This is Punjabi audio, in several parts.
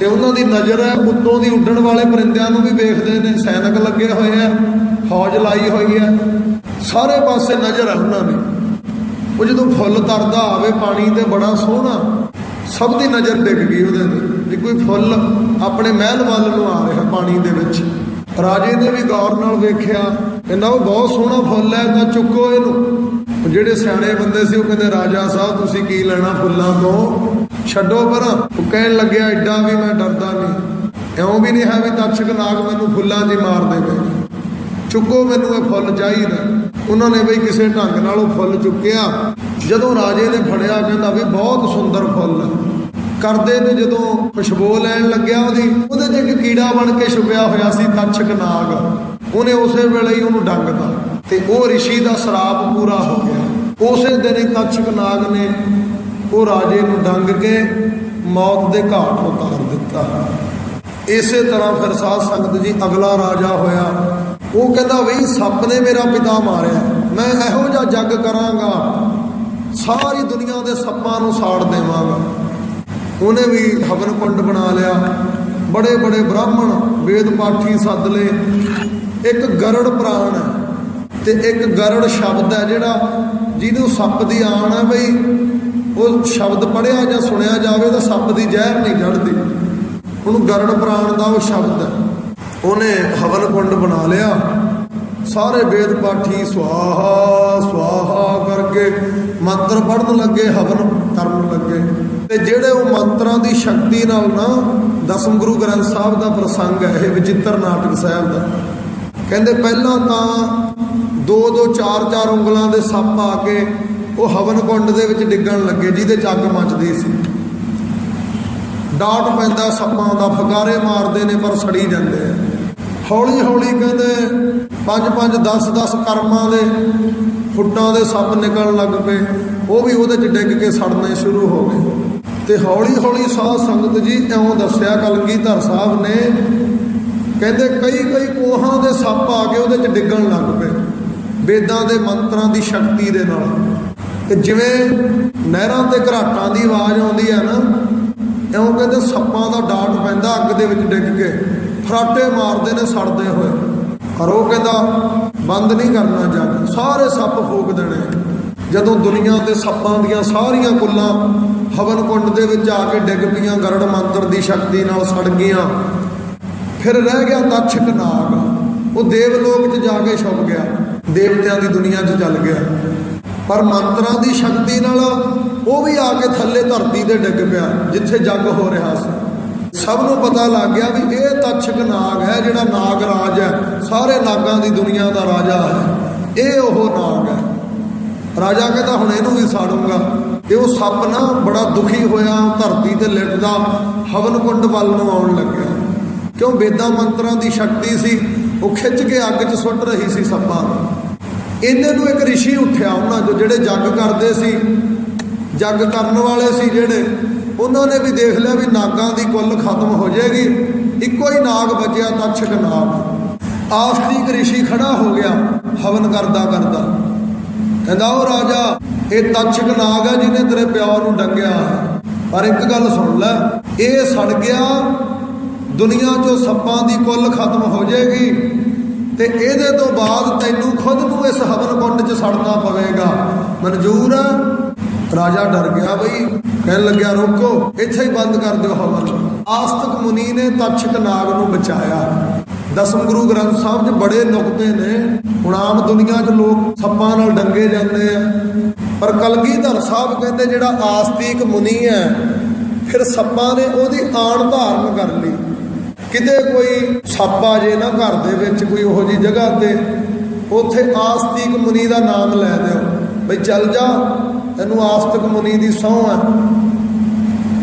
ਤੇ ਉਹਨਾਂ ਦੀ ਨਜ਼ਰ ਹੈ, ਉੱਤੋਂ ਦੀ ਉੱਡਣ ਵਾਲੇ ਪਰਿੰਦਿਆਂ ਨੂੰ ਵੀ ਵੇਖਦੇ ਨੇ, ਸੈਨਿਕ ਲੱਗੇ ਹੋਏ ਆ ਫੌਜ ਲਾਈ ਹੋਈ ਹੈ। ਸਾਰੇ ਪਾਸੇ ਨਜ਼ਰ ਹੈ ਉਹਨਾਂ ਦੀ। ਉਹ ਜਦੋਂ ਫੁੱਲ ਤਰਦਾ ਆਵੇ, ਪਾਣੀ ਤੇ ਬੜਾ ਸੋਹਣਾ, ਸਭ ਦੀ ਨਜ਼ਰ ਡਿੱਗ ਗਈ ਉਹਦੇ ਤੇ, ਵੀ ਕੋਈ ਫੁੱਲ ਆਪਣੇ ਮਹਿਲ ਵੱਲ ਨੂੰ ਆ ਰਿਹਾ ਪਾਣੀ ਦੇ ਵਿੱਚ। ਰਾਜੇ ਨੇ ਵੀ ਗੌਰ ਨਾਲ ਵੇਖਿਆ, ਕਹਿੰਦਾ ਉਹ ਬਹੁਤ ਸੋਹਣਾ ਫੁੱਲ ਹੈ, ਤਾਂ ਚੁੱਕੋ ਇਹਨੂੰ। ਜਿਹੜੇ ਸਿਆਣੇ ਬੰਦੇ ਸੀ, ਉਹ ਕਹਿੰਦੇ, ਰਾਜਾ ਸਾਹਿਬ, ਤੁਸੀਂ ਕੀ ਲੈਣਾ ਫੁੱਲਾਂ ਤੋਂ? ਛੱਡੋ ਪਰ, ਉਹ ਕਹਿਣ ਲੱਗਿਆ ਐਡਾ ਵੀ ਮੈਂ ਡਰਦਾ ਨਹੀਂ। ਇਉਂ ਵੀ ਨਹੀਂ ਹੈ ਵੀ ਤੱਛਕ ਨਾਗ ਮੈਨੂੰ ਫੁੱਲਾਂ 'ਚ ਮਾਰ ਦੇਵੇ। ਚੁੱਕੋ ਮੈਨੂੰ ਇਹ ਫੁੱਲ ਚਾਹੀਦਾ। ਉਹਨਾਂ ਨੇ ਬਈ ਕਿਸੇ ਢੰਗ ਨਾਲ ਉਹ ਫੁੱਲ ਚੁੱਕਿਆ। ਜਦੋਂ ਰਾਜੇ ਨੇ ਫੜਿਆ, ਕਹਿੰਦਾ ਵੀ ਬਹੁਤ ਸੁੰਦਰ ਫੁੱਲ ਕਰਦੇ ਤੇ ਜਦੋਂ ਖੁਸ਼ਬੂ ਲੈਣ ਲੱਗਿਆ ਉਹਦੀ, ਉਹਦੇ 'ਚ ਇੱਕ ਕੀੜਾ ਬਣ ਕੇ ਛੁਪਿਆ ਹੋਇਆ ਸੀ ਤੱਛਕ ਨਾਗ। ਉਹਨੇ ਉਸੇ ਵੇਲੇ ਹੀ ਉਹਨੂੰ ਡੰਗਤਾ ਤੇ ਉਹ ਰਿਸ਼ੀ ਦਾ ਸਰਾਪ ਪੂਰਾ ਹੋ ਗਿਆ। ਉਸੇ ਦਿਨ ਹੀ ਤੱਛਕ ਨਾਗ ਨੇ ਉਹ ਰਾਜੇ ਨੂੰ ਡੰਗ ਕੇ ਮੌਤ ਦੇ ਘਾਟ ਉਤਾਰ ਦਿੱਤਾ। ਇਸੇ ਤਰ੍ਹਾਂ ਫਿਰ ਸਾਧ ਸੰਗਤ ਜੀ ਅਗਲਾ ਰਾਜਾ ਹੋਇਆ। ਉਹ ਕਹਿੰਦਾ, ਵੀ, ਸੱਪ ਨੇ ਮੇਰਾ ਪਿਤਾ ਮਾਰਿਆ। ਮੈਂ ਇਹੋ ਜਿਹਾ ਜੱਗ ਕਰਾਂਗਾ। ਸਾਰੀ ਦੁਨੀਆ ਦੇ ਸੱਪਾਂ ਨੂੰ ਸਾੜ ਦੇਵਾਂਗਾ। ਉਹਨੇ ਵੀ ਹਵਨ ਕੁੰਡ ਬਣਾ ਲਿਆ। ਬੜੇ ਬੜੇ ਬ੍ਰਾਹਮਣ, ਵੇਦ ਪਾਠੀ ਸੱਦ ਲਏ ਇੱਕ ਗਰੜ ਪ੍ਰਾਣ ਹੈ ਤੇ ਇੱਕ ਗਰੜ ਸ਼ਬਦ ਹੈ ਜਿਹੜਾ ਜਿਹਨੂੰ ਸੱਪ ਦੀ ਆਣ ਹੈ, ਬਈ ਉਹ ਸ਼ਬਦ ਪੜਿਆ ਜਾਂ ਸੁਣਿਆ ਜਾਵੇ ਤਾਂ ਸੱਪ ਦੀ ਜ਼ਹਿਰ ਨਹੀਂ ਲੜਦੀ ਉਹਨੂੰ ਗਰੜ ਪ੍ਰਾਣ ਦਾ ਉਹ ਸ਼ਬਦ ਹੈ। ਉਹਨੇ ਹਵਨ ਕੁੰਡ ਬਣਾ ਲਿਆ। ਸਾਰੇ ਵੇਦ ਪਾਠੀ ਸਵਾਹਾ ਸਵਾਹਾ ਕਰਕੇ ਮੰਤਰ ਪੜਨ ਲੱਗੇ, ਹਵਨ ਕਰਨ ਲੱਗੇ। ਤੇ ਜਿਹੜੇ ਉਹ ਮੰਤਰਾਂ ਦੀ ਸ਼ਕਤੀ ਨਾਲ ਨਾ ਦਸਮ ਗੁਰੂ ਗ੍ਰੰਥ ਸਾਹਿਬ ਦਾ ਪ੍ਰਸੰਗ ਹੈ, ਇਹ ਵਿਚਿੱਤਰ ਨਾਟਕ ਸਾਹਿਬ ਦਾ। ਕਹਿੰਦੇ ਪਹਿਲਾਂ ਤਾਂ ਦੋ ਦੋ ਚਾਰ ਚਾਰ ਉਂਗਲਾਂ ਦੇ ਸੱਪ ਆ ਕੇ ਉਹ ਹਵਨ ਕੁੰਡ ਦੇ ਵਿੱਚ ਡਿੱਗਣ ਲੱਗੇ, ਜਿਹਦੇ ਚ ਅੱਗ ਮੱਚਦੀ ਸੀ। ਡਾਟ ਪੈਂਦਾ, ਸੱਪਾਂ ਦਾ ਫਗਾਰੇ ਮਾਰਦੇ ਨੇ, ਪਰ ਸੜੀ ਜਾਂਦੇ ਆ। ਹੌਲੀ ਹੌਲੀ ਕਹਿੰਦੇ 5 5 10 10 ਕਰਮਾਂ ਦੇ ਫੁੱਟਾਂ ਦੇ ਸੱਪ ਨਿਕਲਣ ਲੱਗ ਪਏ। ਉਹ ਵੀ ਉਹਦੇ ਚ ਡਿੱਗ ਕੇ ਸੜਨੇ ਸ਼ੁਰੂ ਹੋ ਗਏ। ਤੇ ਹੌਲੀ ਹੌਲੀ ਸਾਧ ਸੰਗਤ ਜੀ ਇਉਂ ਦੱਸਿਆ, ਕਲਗੀਧਰ ਸਾਹਿਬ ਨੇ, ਕਹਿੰਦੇ ਕਈ ਕਈ ਕੋਹਾਂ ਦੇ ਸੱਪ ਆ ਕੇ ਉਹਦੇ ਚ ਡਿੱਗਣ ਲੱਗ ਪਏ। ਵੇਦਾਂ ਦੇ ਮੰਤਰਾਂ ਦੀ ਸ਼ਕਤੀ ਦੇ ਨਾਲ। ਤੇ ਜਿਵੇਂ ਨਹਿਰਾਂ ਤੇ ਘਰਾਟਾਂ ਦੀ ਆਵਾਜ਼ ਆਉਂਦੀ ਹੈ ਨਾ, ਇਉਂ ਕਹਿੰਦੇ ਸੱਪਾਂ ਦਾ ਡਾਟ ਪੈਂਦਾ ਅੱਗ ਦੇ ਵਿੱਚ ਡਿੱਗ ਕੇ। ਫਰਾਟੇ ਮਾਰਦੇ ਨੇ, ਸੜਦੇ ਹੋਏ। ਪਰ ਉਹ ਕਹਿੰਦਾ, ਬੰਦ ਨਹੀਂ ਕਰਨਾ ਜੱਗ। ਸਾਰੇ ਸੱਪ ਫੂਕ ਦੇਣੇ। ਜਦੋਂ ਦੁਨੀਆ ਤੇ ਸੱਪਾਂ ਦੀਆਂ ਸਾਰੀਆਂ ਕੁੱਲਾਂ ਹਵਨ ਕੁੰਡ ਦੇ ਵਿੱਚ ਆ ਕੇ ਡਿੱਗ ਪਈਆਂ, ਗਰੜ ਮੰਤਰ ਦੀ ਸ਼ਕਤੀ ਨਾਲ ਸੜ ਗਈਆਂ, ਫਿਰ ਰਹਿ ਗਿਆ ਤੱਛਕ ਨਾਗ। ਉਹ ਦੇਵ ਲੋਕ 'ਚ ਜਾ ਕੇ ਛੁਪ ਗਿਆ। ਦੇਵਤਿਆਂ ਦੀ ਦੁਨੀਆ 'ਚ ਚੱਲ ਗਿਆ। ਪਰ ਮੰਤਰਾਂ ਦੀ ਸ਼ਕਤੀ ਨਾਲ ਉਹ ਵੀ ਆ ਕੇ ਥੱਲੇ ਧਰਤੀ ਤੇ ਡਿੱਗ ਪਿਆ, ਜਿੱਥੇ ਜੰਗ ਹੋ ਰਿਹਾ ਸੀ। ਸਭ ਨੂੰ ਪਤਾ ਲੱਗ ਗਿਆ ਵੀ ਇਹ ਤੱਛਕ ਨਾਗ ਹੈ, ਜਿਹੜਾ ਨਾਗ ਰਾਜ ਹੈ। ਸਾਰੇ ਨਾਗਾਂ ਦੀ ਦੁਨੀਆ ਦਾ ਰਾਜਾ ਹੈ। ਇਹ ਉਹ ਨਾਗ ਹੈ। ਰਾਜਾ ਕਹਿੰਦਾ, ਹੁਣ ਇਹਨੂੰ ਵੀ ਸਾੜੂਗਾ। ਤੇ ਉਹ ਸੱਪ ਨਾ ਬੜਾ ਦੁਖੀ ਹੋਇਆ, ਧਰਤੀ ਤੇ ਲਿਟਦਾ ਹਵਨ ਕੁੰਡ ਵੱਲ ਨੂੰ ਆਉਣ ਲੱਗਿਆ। ਕਿਉਂ? ਵੇਦਾਂ ਮੰਤਰਾਂ ਦੀ ਸ਼ਕਤੀ ਸੀ। ਉਹ ਖਿੱਚ ਕੇ ਅੱਗ 'ਚ ਸੁੱਟ ਰਹੀ ਸੀ ਸੱਪਾਂ ਨੂੰ। ਇਹਨੇ ਨੂੰ ਇੱਕ ਰਿਸ਼ੀ ਉੱਠਿਆ, ਉਹਨਾਂ ਜੋ ਜਿਹੜੇ ਜੱਗ ਕਰਦੇ ਸੀ, ਜੱਗ ਕਰਨ ਵਾਲੇ ਸੀ ਜਿਹੜੇ, ਉਹਨਾਂ ਨੇ ਵੀ ਦੇਖ ਲਿਆ ਵੀ ਨਾਗਾਂ ਦੀ ਕੁੱਲ ਖਤਮ ਹੋ ਜਾਏਗੀ, ਇੱਕੋ ਹੀ ਨਾਗ ਬਚਿਆ ਤੱਛਕ ਨਾਗ। ਆਸਤਿਕ ਰਿਸ਼ੀ ਖੜਾ ਹੋ ਗਿਆ, ਹਵਨ ਕਰਦਾ ਕਰਦਾ। ਕਹਿੰਦਾ ਉਹ ਰਾਜਾ, ਇਹ ਤੱਛਕ ਨਾਗ ਹੈ ਜਿਹਨੇ ਤੇਰੇ ਪਿਓ ਨੂੰ ਡੰਗਿਆ ਪਰ ਇੱਕ ਗੱਲ ਸੁਣ ਲੈ, ਇਹ ਸੜ ਗਿਆ, ਦੁਨੀਆ 'ਚੋਂ ਸੱਪਾਂ ਦੀ ਕੁੱਲ ਖਤਮ ਹੋ ਜਾਏਗੀ ਤੇ ਇਹਦੇ ਤੋਂ ਬਾਅਦ ਤੈਨੂੰ ਖੁਦ ਨੂੰ ਇਸ ਹਵਨ ਕੁੰਡ 'ਚ ਸੜਨਾ ਪਵੇਗਾ। ਮਨਜ਼ੂਰ ਆ? ਰਾਜਾ ਡਰ ਗਿਆ ਬਈ। ਕਹਿਣ ਲੱਗਿਆ, ਰੋਕੋ, ਇੱਥੇ ਹੀ ਬੰਦ ਕਰ ਦਿਓ ਹਵਨ। ਆਸਤਕ ਮੁਨੀ ਨੇ ਤੱਛਕ ਨਾਗ ਨੂੰ ਬਚਾਇਆ। ਦਸਮ ਗੁਰੂ ਗ੍ਰੰਥ ਸਾਹਿਬ 'ਚ ਬੜੇ ਨੁਕਤੇ ਨੇ। ਹੁਣ ਆਮ ਦੁਨੀਆ 'ਚ ਲੋਕ ਸੱਪਾਂ ਨਾਲ ਡੰਗੇ ਜਾਂਦੇ ਆ। ਪਰ ਕਲਗੀਧਰ ਸਾਹਿਬ ਕਹਿੰਦੇ, ਜਿਹੜਾ ਆਸਤਿਕ ਮੁਨੀ ਹੈ, ਫਿਰ ਸੱਪਾਂ ਨੇ ਉਹਦੀ ਆਣ ਧਾਰਨ ਕਰ ਲਈ। ਕਿਤੇ ਕੋਈ ਸੱਪ ਆ ਜੇ ਨਾ ਘਰ ਦੇ ਵਿੱਚ ਕੋਈ ਉਹੋ ਜੀ ਜਗ੍ਹਾ ਤੇ, ਉੱਥੇ ਆਸਤਿਕ ਮੁਨੀ ਦਾ ਨਾਮ ਲੈ ਦਿਓ। ਬਈ ਚੱਲ ਜਾ, ਤੈਨੂੰ ਆਸਤਿਕ ਮੁਨੀ ਦੀ ਸਹੁੰ ਹੈ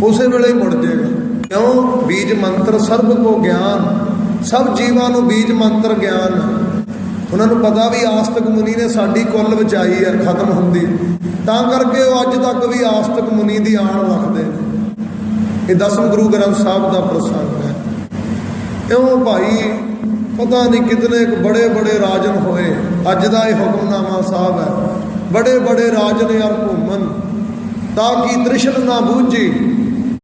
ਉਸੇ ਵੇਲੇ ਹੀ ਮੁੜ ਜਾਏਗਾ। ਕਿਉਂ? ਬੀਜ ਮੰਤਰ ਸਰਬ ਕੋ ਗਿਆਨ। ਸਭ ਜੀਵਾਂ ਨੂੰ ਬੀਜ ਮੰਤਰ ਗਿਆਨ। ਉਹਨਾਂ ਨੂੰ ਪਤਾ ਵੀ ਆਸਤਿਕ ਮੁਨੀ ਨੇ ਸਾਡੀ ਕੁੱਲ ਬਚਾਈ ਹੈ, ਖਤਮ ਹੁੰਦੀ। ਤਾਂ ਕਰਕੇ ਉਹ ਅੱਜ ਤੱਕ ਵੀ ਆਸਤਿਕ ਮੁਨੀ ਦੀ ਆਣ ਰੱਖਦੇ ਨੇ। ਇਹ ਦਸਮ ਗੁਰੂ ਗ੍ਰੰਥ ਸਾਹਿਬ ਦਾ ਪ੍ਰਸੰਗ। ਇਉਂ ਭਾਈ, ਪਤਾ ਨਹੀਂ ਕਿਤਨੇ ਕੁ ਬੜੇ ਬੜੇ ਰਾਜਨ ਹੋਏ। ਅੱਜ ਦਾ ਇਹ ਹੁਕਮਨਾਮਾ ਸਾਹਿਬ ਹੈ। ਬੜੇ ਬੜੇ ਰਾਜਨ ਯਾਰ ਘੁੰਮਨ ਤਾਂ ਕਿ ਤ੍ਰਿਸ਼ਨ ਨਾ ਬੂਝੀ।